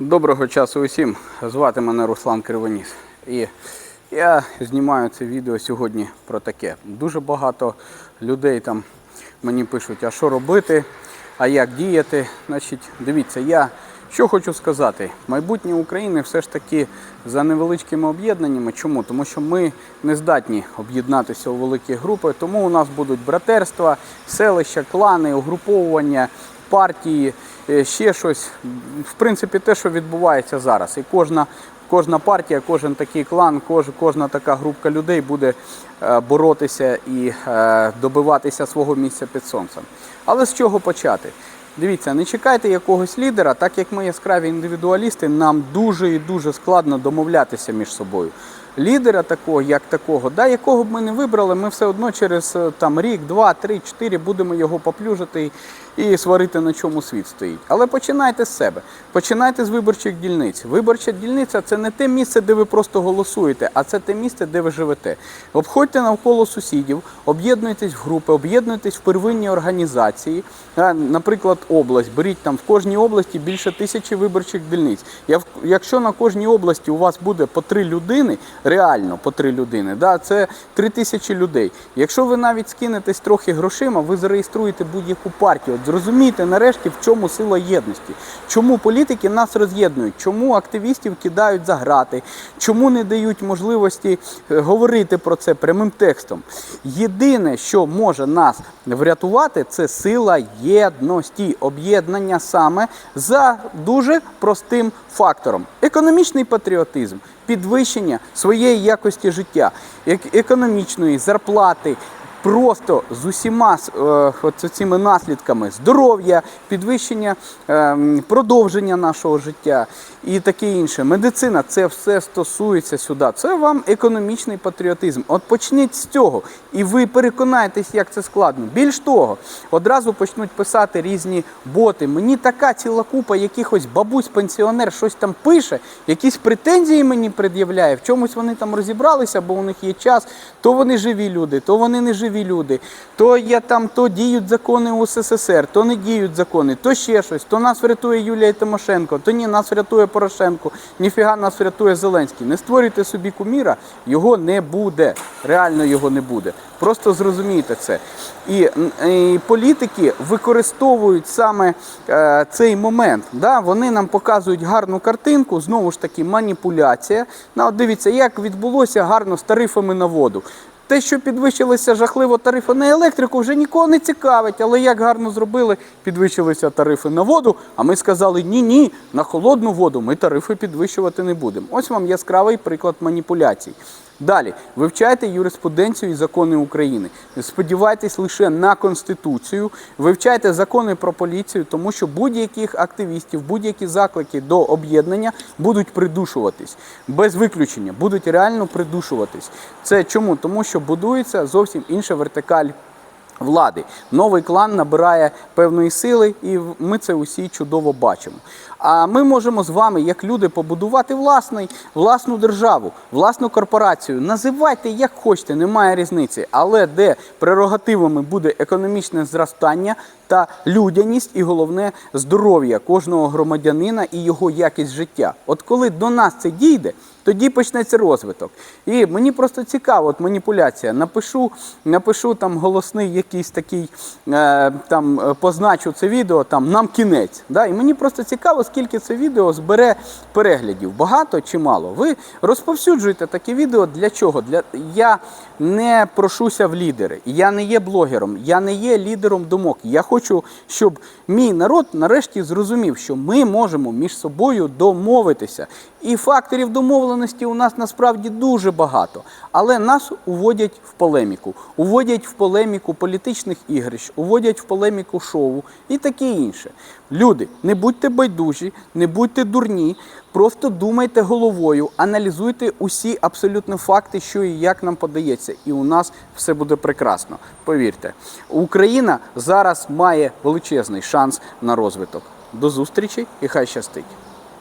Доброго часу усім. Звати мене Руслан Кривоніс. І я знімаю це відео сьогодні про таке. Дуже багато людей там мені пишуть, а що робити, а як діяти. Значить, дивіться, я що хочу сказати. Майбутнє України все ж таки за невеличкими об'єднаннями. Чому? Тому що ми не здатні об'єднатися у великі групи, тому у нас будуть братерства, селища, клани, угруповування партії, ще щось. В принципі, те, що відбувається зараз. І кожна, кожна партія, кожен такий клан, кож, кожна така групка людей буде е, боротися і е, добиватися свого місця під сонцем. Але з чого почати? Дивіться, не чекайте якогось лідера, так як ми яскраві індивідуалісти, нам дуже і дуже складно домовлятися між собою. Лідера такого, як такого, да, якого б ми не вибрали, ми все одно через е, там, рік, два, три, чотири будемо його поплюжити і сварити, на чому світ стоїть. Але починайте з себе. Починайте з виборчих дільниць. Виборча дільниця це не те місце, де ви просто голосуєте, а це те місце, де ви живете. Обходьте навколо сусідів, об'єднуйтесь в групи, об'єднуйтесь в первинні організації. Наприклад, область. Беріть там в кожній області більше тисячі виборчих дільниць. Якщо на кожній області у вас буде по три людини, реально по три людини, да, це три тисячі людей. Якщо ви навіть скинетесь трохи грошима, ви зареєструєте будь-яку партію. От зрозумійте нарешті, в чому сила єдності. Чому політики нас роз'єднують, чому активістів кидають за грати, чому не дають можливості е, говорити про це прямим текстом. Єдине, що може нас врятувати, це сила єдності, об'єднання саме за дуже простим фактором: економічний патріотизм, підвищення своєї якості життя, як економічної зарплати. Просто з усіма е, от цими наслідками здоров'я, підвищення е, продовження нашого життя і таке інше. Медицина це все стосується сюди. Це вам економічний патріотизм. От почніть з цього, і ви переконаєтесь, як це складно. Більш того, одразу почнуть писати різні боти. Мені така ціла купа якихось бабусь, пенсіонер щось там пише, якісь претензії мені пред'являє. В чомусь вони там розібралися, бо у них є час. То вони живі люди, то вони не живі люди. То я там то діють закони у СССР, то не діють закони, то ще щось. То нас врятує Юлія Тимошенко, то ні, нас врятує Порошенко, ніфіга нас врятує Зеленський. Не створюйте собі куміра, його не буде. Реально його не буде. Просто зрозумійте це. І, і політики використовують саме е, цей момент. Да? Вони нам показують гарну картинку, знову ж таки, маніпуляція. Ну, дивіться, як відбулося гарно з тарифами на воду. Те, що підвищилися жахливо тарифи на електрику, вже нікого не цікавить. Але як гарно зробили, підвищилися тарифи на воду. А ми сказали, ні, ні, на холодну воду ми тарифи підвищувати не будемо. Ось вам яскравий приклад маніпуляцій. Далі вивчайте юриспруденцію і закони України. Сподівайтесь лише на конституцію, вивчайте закони про поліцію, тому що будь-яких активістів, будь-які заклики до об'єднання будуть придушуватись без виключення, будуть реально придушуватись. Це чому? Тому що будується зовсім інша вертикаль влади. Новий клан набирає певної сили, і ми це усі чудово бачимо. А ми можемо з вами, як люди, побудувати власний, власну державу, власну корпорацію. Називайте як хочете, немає різниці. Але де прерогативами буде економічне зростання та людяність, і головне здоров'я кожного громадянина і його якість життя. От коли до нас це дійде, тоді почнеться розвиток. І мені просто цікаво, от маніпуляція. Напишу, напишу там голосний якийсь такий, е, там е, позначу це відео, там нам кінець. Да? І мені просто цікаво, скільки це відео збере переглядів. Багато чи мало. Ви розповсюджуєте таке відео для чого? Для я не прошуся в лідери. Я не є блогером, я не є лідером думок. Я хочу, щоб мій народ нарешті зрозумів, що ми можемо між собою домовитися. І факторів домовленості у нас насправді дуже багато. Але нас уводять в полеміку, уводять в полеміку політичних ігрищ, уводять в полеміку шоу і таке інше. Люди, не будьте байдужі, не будьте дурні, просто думайте головою, аналізуйте усі абсолютно факти, що і як нам подається, і у нас все буде прекрасно. Повірте, Україна зараз має величезний шанс на розвиток. До зустрічі і хай щастить!